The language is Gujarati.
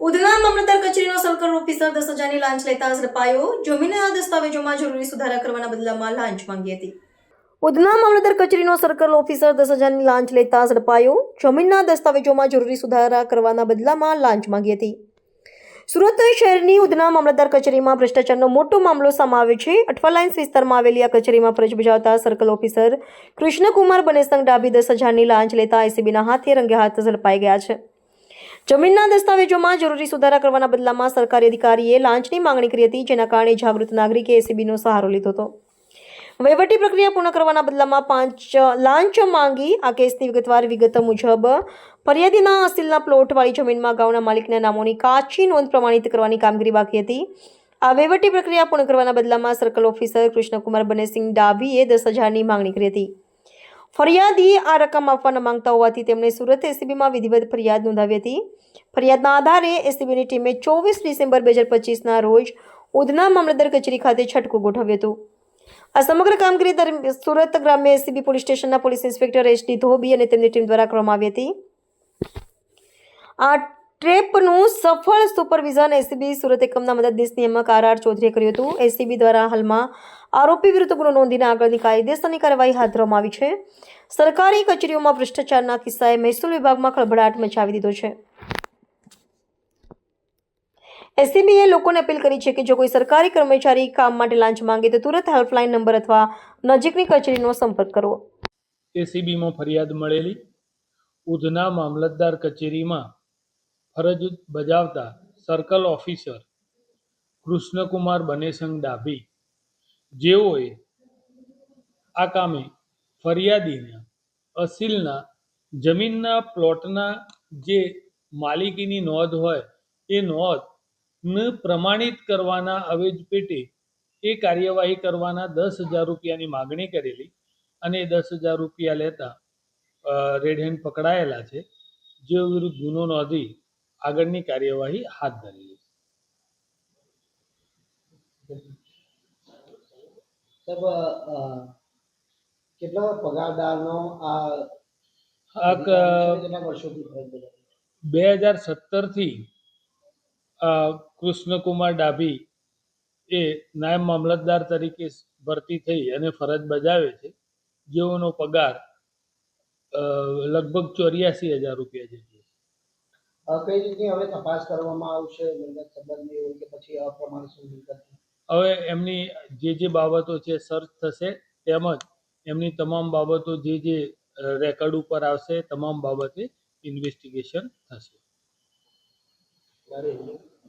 ઉધના મામલતદાર કચેરીનો સર્કલ ઓફિસર દસ હજારની લાંચ લેતા ઝડપાયો જમીનના દસ્તાવેજોમાં જરૂરી સુધારા કરવાના બદલામાં લાંચ માંગી હતી. ઉધના મામલતદાર કચેરીનો સર્કલ ઓફિસર દસ હજારની લાંચ લેતા ઝડપાયો જમીનના દસ્તાવેજોમાં જરૂરી સુધારા કરવાના બદલામાં લાંચ માંગી હતી. સુરત શહેરની ઉધના મામલતદાર કચેરીમાં ભ્રષ્ટાચારનો મોટો મામલો સામે છે. અઠવા લાઇન્સ વિસ્તારમાં આવેલી આ કચેરીમાં ફરજ બજાવતા સર્કલ ઓફિસર કૃષ્ણકુમાર બનેસંગ ડાબી દસ હજારની લાંચ લેતા એસીબીના હાથે રંગે હાથ ઝડપાઈ ગયા છે. જમીનના દસ્તાવેજોમાં જરૂરી સુધારા કરવાના બદલામાં સરકારી અધિકારીએ લાંચની માંગણી કરી હતી, જેના કારણે જાગૃત નાગરિકે એસીબીનો સહારો લીધો હતો. વહીવટી પ્રક્રિયા પૂર્ણ કરવાના બદલામાં પાંચ લાંચ માંગી. આ કેસની વિગતવાર વિગત મુજબ, ફરિયાદીના અસીલના પ્લોટવાળી જમીનમાં અગાઉના માલિકના નામોની કાચી નોંધ પ્રમાણિત કરવાની કામગીરી બાકી હતી. આ વહીવટી પ્રક્રિયા પૂર્ણ કરવાના બદલામાં સર્કલ ઓફિસર કૃષ્ણકુમાર બનેસિંહ ડાભીએ દસ હજારની માંગણી કરી હતી. ફરિયાદી આ રકમ આપવાના માંગતા હોવાથી તેમણે સુરત એસીબીમાં વિધિવત ફરિયાદ નોંધાવી હતી. ફરિયાદના આધારે એસીબીની ટીમે ચોવીસ ડિસેમ્બર બે હજાર પચીસના રોજ ઉધના મામલતદાર કચેરી ખાતે છટકું ગોઠવ્યું હતું. આ સમગ્ર કામગીરી દરમિયાન સુરત ગ્રામ્ય એસીબી પોલીસ સ્ટેશનના police inspector H D Dhobi અને તેમની ટીમ દ્વારા કરવામાં આવી હતી. આ ટ્રેપનું સફળ સુપરવિઝન એસીબી સુરત એકમના મદદનીશ નિયામક આર આર ચૌધરીએ કર્યું હતું. એસીબી દ્વારા હાલમાં આરોપી વિરુદ્ધ ગુનો નોંધીને આગળની કાયદેસરની કાર્યવાહી હાથ ધરવામાં આવી છે. સરકારી કચેરીઓમાં ભ્રષ્ટાચારના કિસ્સાએ મહેસૂલ વિભાગમાં ખળભળાટ મચાવી દીધો છે. એસીબીએ લોકોને અપીલ કરી છે કે જો કોઈ સરકારી કર્મચારી કામ માટે લાંચ માંગે તો તુરંત હેલ્પલાઇન નંબર અથવા નજીકની કચેરીનો સંપર્ક કરવો એસીબીમાં ફરિયાદ મળેલી. ઉધના મામલતદાર કચેરીમાં ફરજ બજાવતા સર્કલ ઓફિસર કૃષ્ણકુમાર બનેસંગ ડાભી. જેઓએ આ કામે ફરિયાદીના અસીલના જમીનના પ્લોટના જે માલિકીની નોંધ હોય એ નોંધને પ્રમાણિત કરવાના અવેજ પેટે એ કાર્યવાહી કરવાના દસ હજાર રૂપિયાની માગણી કરેલી અને દસ હજાર રૂપિયા લેતા રેડ હેન્ડ પકડાયેલા છે. જેઓ વિરુદ્ધ ગુનો નોંધી આગળની કાર્યવાહી હાથ ધરી કેટલા પગારદારનો આ? બે હજાર સત્તરથી કૃષ્ણકુમાર ડાભી એ નાયબ મામલતદાર તરીકે ભરતી થઈ અને ફરજ બજાવે છે જેઓનો પગાર લગભગ ચોર્યાસી હજાર રૂપિયા જેટલો કઈ રીતની હવે તપાસ કરવામાં આવશે? મિલકત સંબંધની હોય કે પછી અપ્રમાણિત મિલકત હવે એમની જે જે બાબતો છે સર્ચ થશે તેમજ એમની તમામ બાબતો જે જે રેકર્ડ ઉપર આવશે તમામ બાબતે ઇન્વેસ્ટિગેશન થશે.